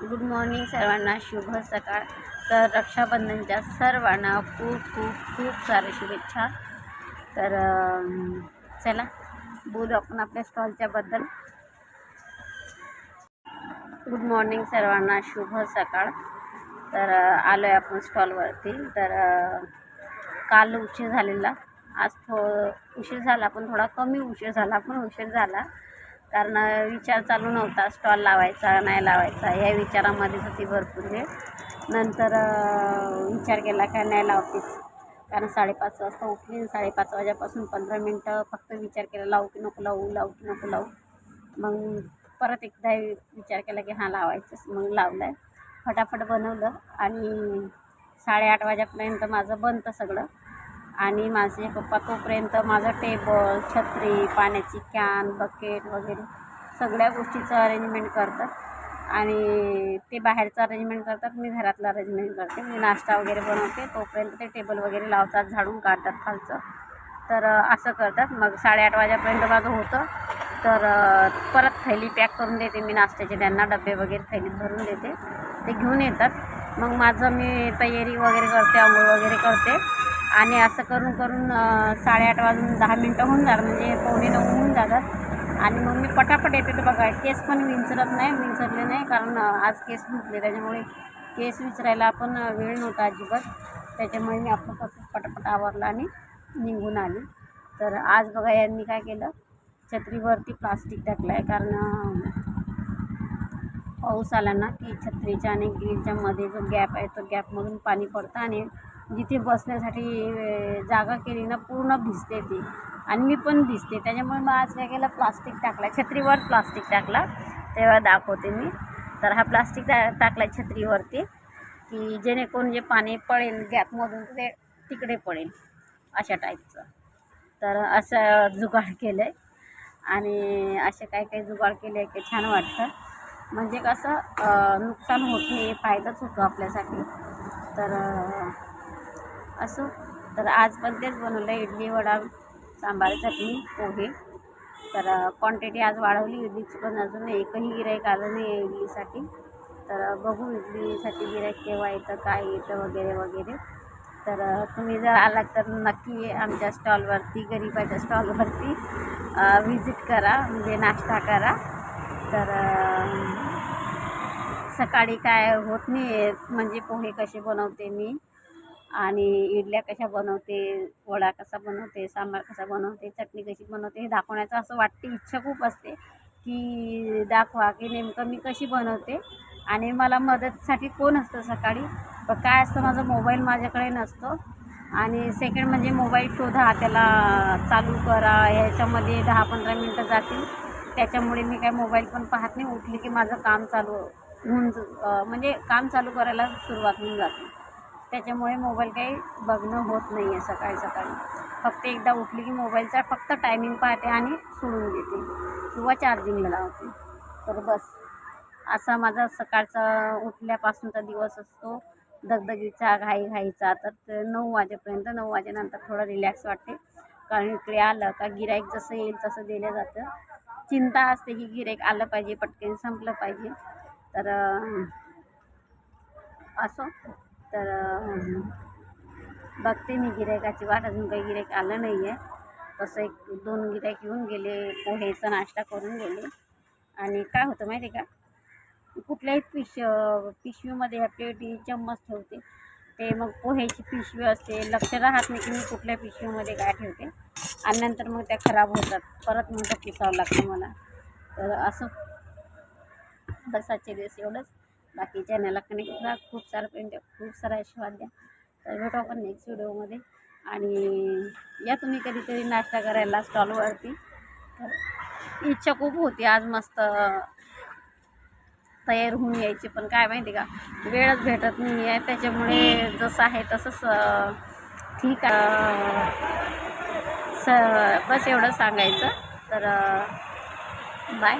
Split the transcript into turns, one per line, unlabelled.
Good morning सर्वांना शुभ सकाळ. तर रक्षाबंधनच्या सर्वांना खूप खूप खूप साऱ्या शुभेच्छा. तर चला बोलू आपण आपल्या स्टॉलच्याबद्दल गुड मॉर्निंग सर्वांना शुभ सकाळ. तर आलो आहे आपण स्टॉलवरती तर काल उशीर झालेला. आज थो उशीर झाला पण थोडा कमी उशीर झाला पण उशीर झाला. कारण विचार चालू नव्हता स्टॉल लावायचा नाही लावायचा या विचारामध्येच होती भरपूर वेळ. नंतर विचार केला काय नाही लावतेच कारण साडेपाच वाजता उठली साडेपाच वाजेपासून पंधरा मिनटं फक्त विचार केला लावू की नको लावू लावू की नको लावू. मग परत एकदा विचार केला की हां लावायचंच. मग लावलं आहे फटाफट बनवलं आणि साडेआठ वाजेपर्यंत माझं बनतं सगळं. आणि माझे पप्पा तोपर्यंत माझं टेबल छत्री पाण्याची कॅन बकेट वगैरे सगळ्या गोष्टीचं अरेंजमेंट करतात. आणि ते बाहेरचं अरेंजमेंट करतात मी घरातलं अरेंजमेंट करते. मी नाश्ता वगैरे बनवते. तोपर्यंत ते टेबल वगैरे लावतात झाडून काढतात खालचं. तर असं करतात. मग साडेआठ वाजेपर्यंत माझं होतं. तर परत थैली पॅक करून देते मी नाश्त्याचे. त्यांना डबे वगैरे थैलीत भरून देते. ते घेऊन येतात. मग माझं मी तयारी वगैरे करते आंघोळ वगैरे करते. आणि असं करून करून साडेआठ वाजून दहा मिनटं होऊन जातात. म्हणजे पावणे नऊ होऊन जातात. आणि मग मी पटापट येते तर बघा. केस पण विंचरत नाही विंचरले नाही. कारण आज केस धुतले त्याच्यामुळे केस विचरायला पण वेळ नव्हता अजिबात. त्याच्यामुळे मी आपलं कसं पटापट आवरला आणि निघून आली. तर आज बघा यांनी काय केलं? छत्रीवरती प्लास्टिक टाकलं आहे कारण पाऊस आला ना की छत्रीच्या आणि ग्रीलच्या मध्ये जो गॅप आहे तो गॅपमधून पाणी पडतं आणि जिथे बसण्यासाठी जागा केली ना पूर्ण भिजते ती. आणि मी पण भिजते. त्याच्यामुळे मग आज काय केलं प्लास्टिक टाकलं. छत्रीवर प्लास्टिक टाकला. तेव्हा दाखवते मी. तर हा प्लास्टिक टा टाकला छत्रीवरती की जेणेकरून जे पाणी पडेल गॅपमधून ते तिकडे पडेल. अशा टाईपचं. तर असं जुगाड केलं आहे आणि असे काही काही जुगाड केले की छान वाटतं. म्हणजे कसं नुकसान होत नाही फायदाच होतो आपल्यासाठी. तर असो. तर आज पण तेच बनवलं इडली वडा सांबार चटणी पोहे. तर क्वांटिटी आज वाढवली. इडलीची पण अजून एकही गिराईक आलं नाही आहे इडलीसाठी. तर बघू इडलीसाठी गिराईक केव्हा येतं काय येतं वगैरे वगैरे. तर तुम्ही जर आलात तर नक्की आमच्या स्टॉलवरती गरीबाच्या स्टॉलवरती. व्हिजिट करा. म्हणजे नाश्ता करा. तर सकाळी काय होत नाही आहे. म्हणजे पोहे कसे बनवते मी. आणि इडल्या कशा बनवते वडा कसा बनवते सांबार कसा बनवते चटणी कशी बनवते हे दाखवण्याचं असं वाटते इच्छा खूप असते की दाखवा की नेमकं मी कशी बनवते आणि मला मदतीसाठी कोण असतं सकाळी. पण काय असतं माझा मोबाईल माझ्याकडे नसतो आणि सेकंड म्हणजे मोबाईल शोधा त्याला चालू करा ह्याच्यामध्ये दहा पंधरा मिनटं जातील. त्याच्यामुळे मी काय मोबाईल पण पाहत नाही उठली की माझं काम चालू होऊन म्हणजे काम चालू करायला सुरुवात होऊन जाते. त्याच्यामुळे मोबाईल काही बघणं होत नाही आहे सकाळी सकाळी. फक्त एकदा उठली की मोबाईलचा फक्त टायमिंग पाहते आणि सोडून देते. किंवा चार्जिंगला लावते. तर बस. असा माझा सकाळचा उठल्यापासूनचा दिवस असतो. दगदगीचा घाई घाईचा तर ते नऊ वाजेपर्यंत नऊ वाजेनंतर थोडं रिलॅक्स वाटते. कारण इकडे आलं का गिराईक जसं येईल तसं दिलं जातं. चिंता असते की गिराईक आलं पाहिजे पटकन संपलं पाहिजे. तर असं असो. तर बघते मी गिरायकाची वाट अजून काही गिरायक आलं नाही आहे तसं एक दोन गिरायक येऊन गेले पोहेचा नाश्ता करून गेले. आणि काय होतं माहिती आहे का? कुठल्याही पिश पिशवीमध्ये या प्लेटी चम्मच ठेवते. ते मग पोह्याची पिशवी असते. लक्ष राहत नाही की मी कुठल्या पिशवीमध्ये काय ठेवते. आणि नंतर मग त्या खराब होतात. परत नंतर पिसावं लागतं मला. तर असं. बसाचे दिवस एवढंच. बाकी चॅनलला कनेक्ट राहा खूप सारं द्या. खूप सारा आशीर्वाद द्या. तर भेटू आपण नेक्स्ट व्हिडिओमध्ये आणि या तुम्ही कधीतरी नाश्ता करायला स्टॉलवरती तर इच्छा खूप होती आज मस्त तयार होऊन यायची. पण काय माहिती का? वेळच भेटत नाही आहे त्याच्यामुळे जसं आहे तसंच ठीक आहे. स बस एवढं सांगायचं. तर बाय